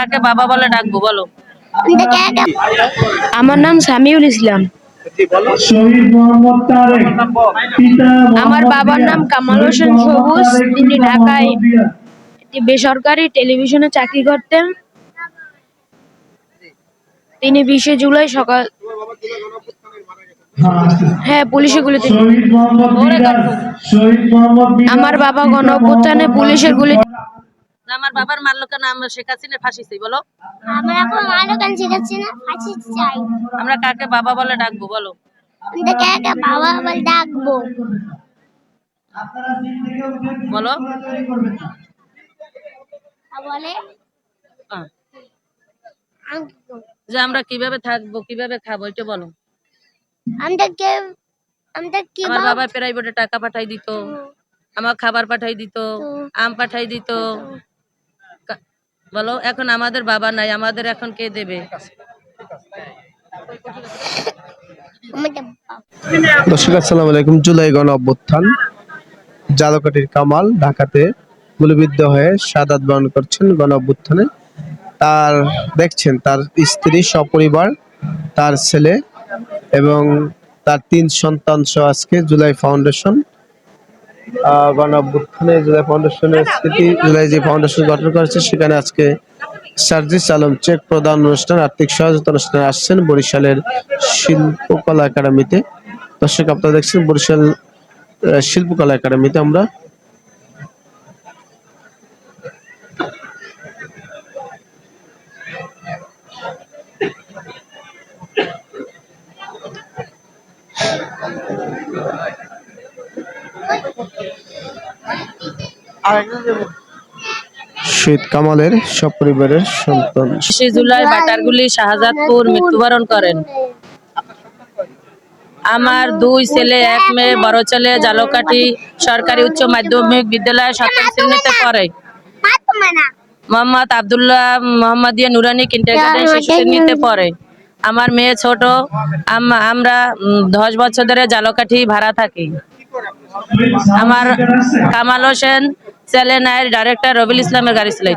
কাকে বাবা বলে ডাকবো বলো? আমার নাম সামিউল ইসলাম। শহীদ মোহাম্মদ তারেক পিতা আমার বাবার নাম কামাল হোসেন সবুজ তিনি ঢাকায় একটি বেসরকারি টেলিভিশনে চাকরি করতেন। তিনি বিশে জুলাই সকাল হ্যাঁ পুলিশে গুলিতে আমার বাবা গণ পুলিশের গুলি না, আমার বাবার মারলো কেন? আমরা শেখ হাসিনার ফাঁসি চাই বলো। আমরা এখন ফাঁসি চাই। কাকে বাবা বলে ডাকবো বলো? আমরা বাবা বলে ডাকবো? বলো। বলে? হ্যাঁ। যে আমরা কীভাবে থাকব কীভাবে খাব এটা বলো। আমরা কে আমরা কি আমার বাবা প্রাইভেটে টাকা পাঠাই দিত আমার খাবার পাঠাই দিত আম পাঠাই দিত বলো, এখন আমাদের বাবা নাই, আমাদের এখন কে দেবে। দর্শক, আসসালামু আলাইকুম। জুলাই গণ অভ্যুত্থান। জালকাটির কামাল ঢাকাতে গুলিবিদ্ধ হয়ে সাদাত বরণ করছেন গণ অভ্যুত্থানে। তার, দেখছেন, তার স্ত্রী সপরিবার, তার ছেলে এবং তার তিন সন্তান সহ আজকে জুলাই ফাউন্ডেশন গণ অভ্যুত্থানে জেলা ফাউন্ডেশনের স্মৃতি জুলাই যে ফাউন্ডেশন গঠন করেছে, সেখানে আজকে সার্জিস আলম চেক প্রদান অনুষ্ঠান, আর্থিক সহায়তা অনুষ্ঠানে আসছেন বরিশালের শিল্পকলা একাডেমিতে। দর্শক, আপনারা দেখছেন বরিশাল শিল্পকলা একাডেমিতে আমরা শহীদ কামালের সপরিবারের সন্তান। বিশে বাটারগুলি শাহজাদপুর মৃত্যুবরণ করেন। আমার দুই ছেলে, এক মেয়ে, বড় ছেলে জালকাঠি সরকারি উচ্চ মাধ্যমিক বিদ্যালয়ে সপ্তম শ্রেণীতে পড়ে। মোহাম্মদ আব্দুল্লাহ মোহাম্মদিয়া নুরানি কিন্টারগার্টেন শিশু শ্রেণীতে পড়ে। আমার মেয়ে ছোট, আম- আমরা দশ বছর ধরে জালকাঠি ভাড়া থাকি। আমার কামাল হোসেন চ্যানেলের ডাইরেক্টর রবিল ইসলামের গাড়ি ছিল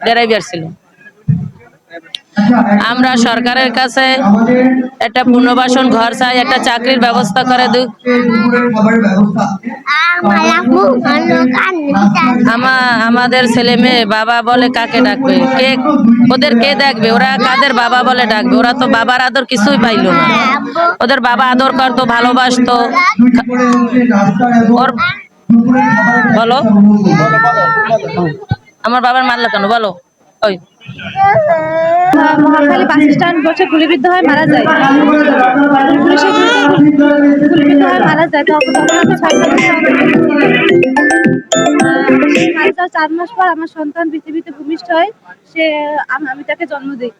ড্রাইভার ছিল। আমরা সরকারের কাছে একটা পুনর্বাসন ঘর চাই, একটা চাকরির ব্যবস্থা করে। আমা, আমাদের ছেলে মেয়ে বাবা বলে কাকে ডাকবে? কে, ওদের কে দেখবে? ওরা কাদের বাবা বলে ডাকবে? ওরা তো বাবার আদর কিছুই পাইলো না। ওদের বাবা আদর করতো, ভালোবাসতো। ওর বলো। আমার বাবার মারলো কেন? বলো। ওই। মহাখালী বাস স্ট্যান্ড বসে গুলিবিদ্ধ মারা যায়। গুলিবিদ্ধ মারা যায়। আমি মারা যাওয়ার চার মাস পর আমার সন্তান পৃথিবীতে ভূমিষ্ঠ হয়। সে, আমি তাকে জন্ম দিই।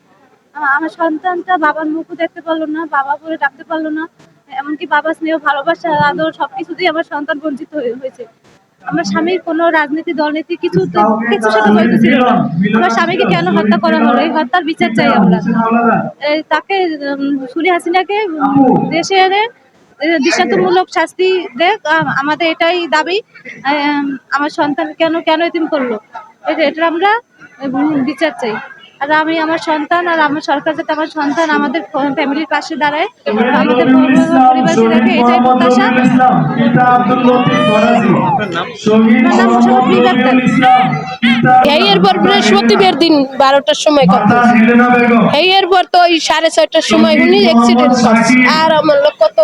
আমার সন্তানটা বাবার মুখও দেখতে পারল না, বাবা বলে ডাকতে পারল না। এমনকি বাবা স্নেহ, ভালোবাসা, আদর সবকিছুতেই আমার সন্তান বঞ্চিত হয়ে- হয়েছে। আমার স্বামীর কোনো রাজনীতি, দলনীতি কিছু কিছু সাথে জড়িত ছিল না। আমার স্বামীকে কেন হত্যা করা হলো? এই হত্যার বিচার চাই আমরা। তাকে সুলি হাসিনাকে দেশে এনে দৃষ্টান্তমূলক শাস্তি দেখ। আমাদের এটাই দাবি। আমার সন্তান কেন কেন এতিম করল? এটা আমরা বিচার চাই। আর আমি আমার সন্তান আর আমার সরকার যাতে আমার সন্তান আমাদের ফ্যামিলির পাশে দাঁড়ায় আমাদের এটাই প্রত্যাশা। এই এরপর বৃহস্পতিবার দিন বারোটার সময় কথা এই এরপর তো ওই সাড়ে ছয়টার সময় উনি অ্যাক্সিডেন্ট আর আমার লোক কত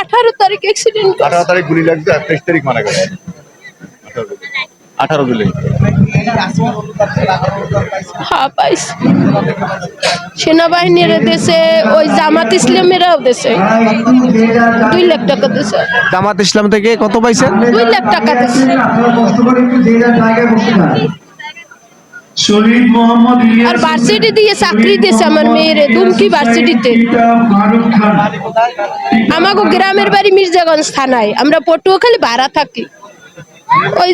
আঠারো তারিখ অ্যাক্সিডেন্ট আঠারো তারিখ গুলি লাগছে তেইশ তারিখ মারা গেছে। আঠারো গুলি হ্যাঁ পাইছে। সেনাবাহিনীর দেশে ওই জামাত ইসলামেরাও দেশে। দুই লাখ টাকা জামাত ইসলাম থেকে কত পাইছেন দুই লাখ টাকা আর ভার্সিটি দিয়ে চাকরি দিয়েছে আমার মেয়ের দুমকি ভার্সিটিতে আমাকে গ্রামের বাড়ি মির্জাগঞ্জ থানায়। আমরা পটুয়াখালী ভাড়া থাকি। ওই